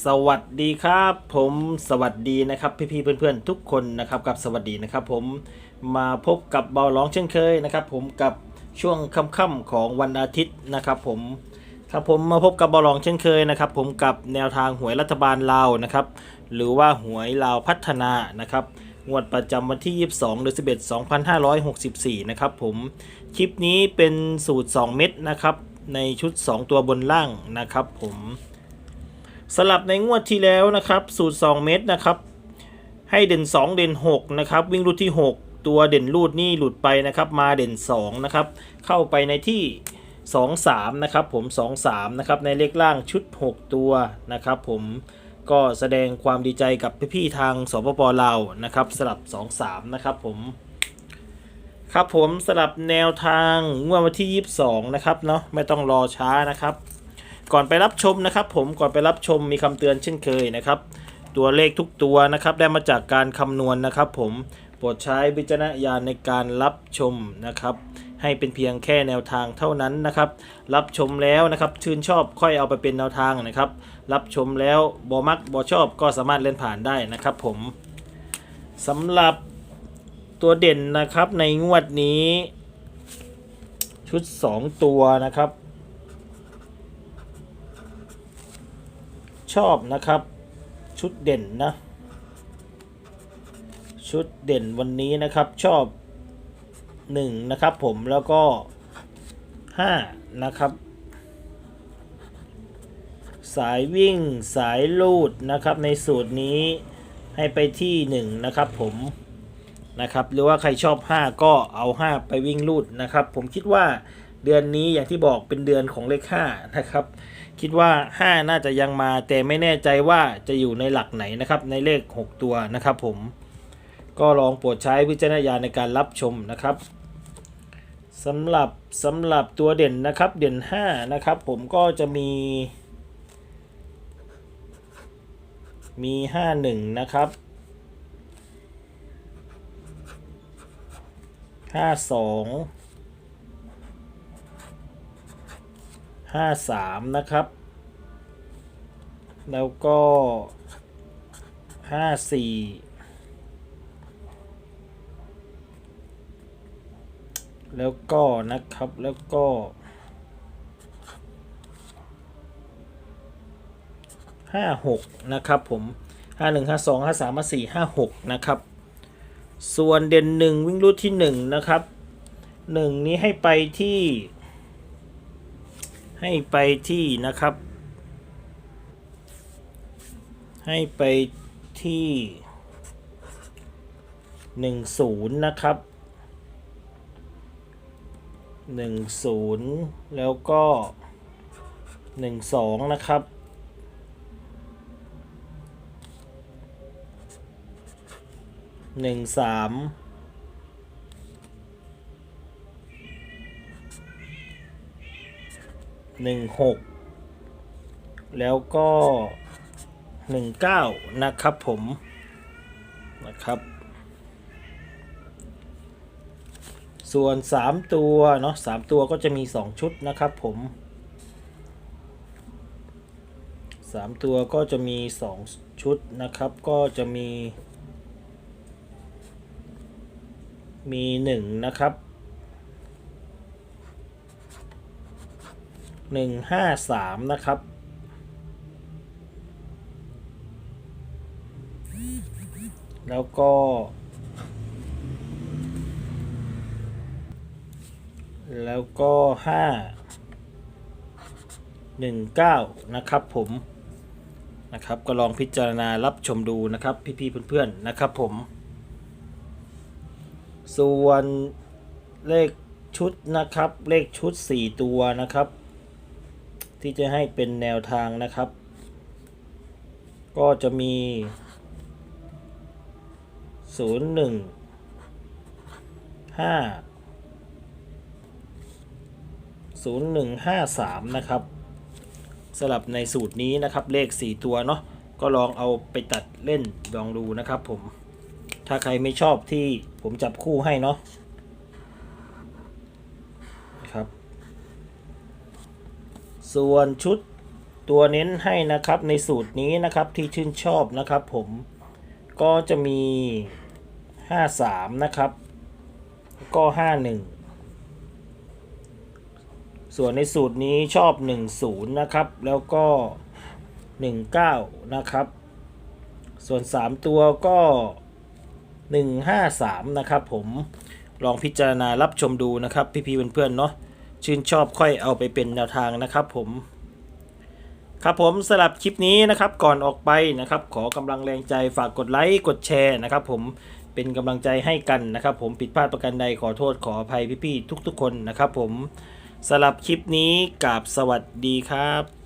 สวัสดีครับ ผมสวัสดีนะครับพี่ๆเพื่อนๆ ทุกคนนะครับกับสวัสดีนะครับผมมาพบกับเบาร้องเช่นเคยนะครับ ผมกับช่วงค่ำๆของวันอาทิตย์นะครับ ผมครับผมมาพบกับเบาร้องเช่นเคยนะครับ ผมกับแนวทางหวยรัฐบาลลาวนะครับ หรือว่าหวยลาวพัฒนานะครับงวดประจำวันที่ 22เดือน11 2564 นะครับผมคลิปนี้เป็นสูตร 2 เม็ดนะครับ ในชุด 2 ตัวบนล่างนะครับผม สลับในงวดที่แล้วนะครับสูตร 2 เม็ดนะครับ ให้เด่น 2 เด่น 6 นะครับ วิ่งรูดที่ 6 ตัวเด่นรูดนี่หลุดไปนะครับ มาเด่น 2 นะครับ เข้าไปในที่ 2 3 นะครับ ผม 2 3 นะครับ ในเลขล่างชุด 6 ตัวนะครับ ผมก็แสดงความดีใจกับพี่ๆทางสปปลาวนะครับสลับ 2 3 นะครับผม ครับผมสลับแนวทางงวดวันที่ 22 นะครับเนาะไม่ต้องรอช้านะครับ ก่อนไปรับชมนะครับ ผมก่อนไปรับชมมีคำเตือนเช่นเคยนะครับ ตัวเลขทุกตัวนะครับได้มาจากการคำนวณนะครับ ผมโปรดใช้วิจารณญาณในการรับชมนะครับให้เป็นเพียงแค่แนวทางเท่านั้นนะครับ รับชมแล้วนะครับ ชื่นชอบค่อยเอาไปเป็นแนวทางนะครับ รับชมแล้วบอมักบอชอบก็สามารถเล่นผ่านได้นะครับ ผมสำหรับตัวเด่นนะครับในงวดนี้ ชุด 2 ตัวนะครับ ชอบนะครับ ชุดเด่นนะ ชุดเด่นวันนี้นะครับชอบ 1 นะครับผมแล้วก็ 5 นะครับ สายวิ่งสายลูดนะครับ ในสูตรนี้ให้ไปที่ 1 นะครับผมนะครับ หรือว่าใครชอบ 5 ก็เอา 5 ไปวิ่งลูดนะครับ ผมคิดว่า เดือนนี้อย่างที่บอกเป็นเดือนของเลข5นะครับ คิดว่า 5 น่าจะยังมาแต่ไม่แน่ใจว่าจะอยู่ในหลักไหนนะครับ ในเลข 6 ตัวนะครับ ผม ก็ลองโปรดใช้วิจารณญาณในการรับชมนะครับสำหรับสำหรับตัวเด่นนะครับ เด่น 5 นะครับ ผมก็จะมี มี 51 นะครับ 52 53 นะครับ แล้วก็ 54 แล้วก็นะครับ แล้วก็56นะครับผม51 52 53 54 56นะครับ ส่วนเด่น1วิ่งรูดที่1นะครับ1นี้ให้ไปที่ ให้ไปที่นะครับ ให้ไปที่หนึ่งศูนย์นะครับหนึ่งศูนย์แล้วก็หนึ่งสองนะครับหนึ่งสาม หนึ่งหกแล้วก็หนึ่งเก้านะครับผมนะครับ ส่วน3ตัวเนาะ3ตัวก็จะมี2ชุดนะครับผม3ตัวก็จะมี2ชุดนะครับ ก็จะมี มี1นะครับ 1 5 3นะครับ แล้วก็ แล้วก็ห้าหนึ่งเก้านะครับผมนะครับก็ลองพิจารณารับชมดูนะครับ พี่ๆเพื่อนๆนะครับผม ส่วนเลขชุดนะครับเลขชุด 4 ตัวนะครับ ที่จะให้เป็นแนวทางนะครับ ก็จะมี 0 1 5 0153 นะครับสลับในสูตรนี้นะครับเลข 4 ตัวเนาะก็ลองเอาไปตัดเล่นลองดูนะครับผม ถ้าใครไม่ชอบที่ผมจับคู่ให้เนาะนะครับ ส่วนชุดตัวเน้นให้นะครับในสูตรนี้นะครับที่ชื่นชอบนะครับผมก็จะมี 53 นะครับ ก็ 51 ส่วนในสูตรนี้ชอบ 10 นะครับ แล้วก็ 19 นะครับ ส่วน 3 ตัวก็ 153 นะครับผมลองพิจารณารับชมดูนะครับ พี่ๆเพื่อนๆเนาะ ชื่นชอบค่อยเอาไปเป็นแนวทางนะครับผม ครับผมสำหรับคลิปนี้นะครับก่อนออกไปนะครับ ขอกำลังแรงใจฝากกดไลค์กดแชร์นะครับผมเป็นกำลังใจให้กันนะครับ ผมผิดพลาดประการใดขอโทษขออภัยพี่ๆทุก ๆ คนนะครับ ผมสำหรับคลิปนี้กับสวัสดีครับ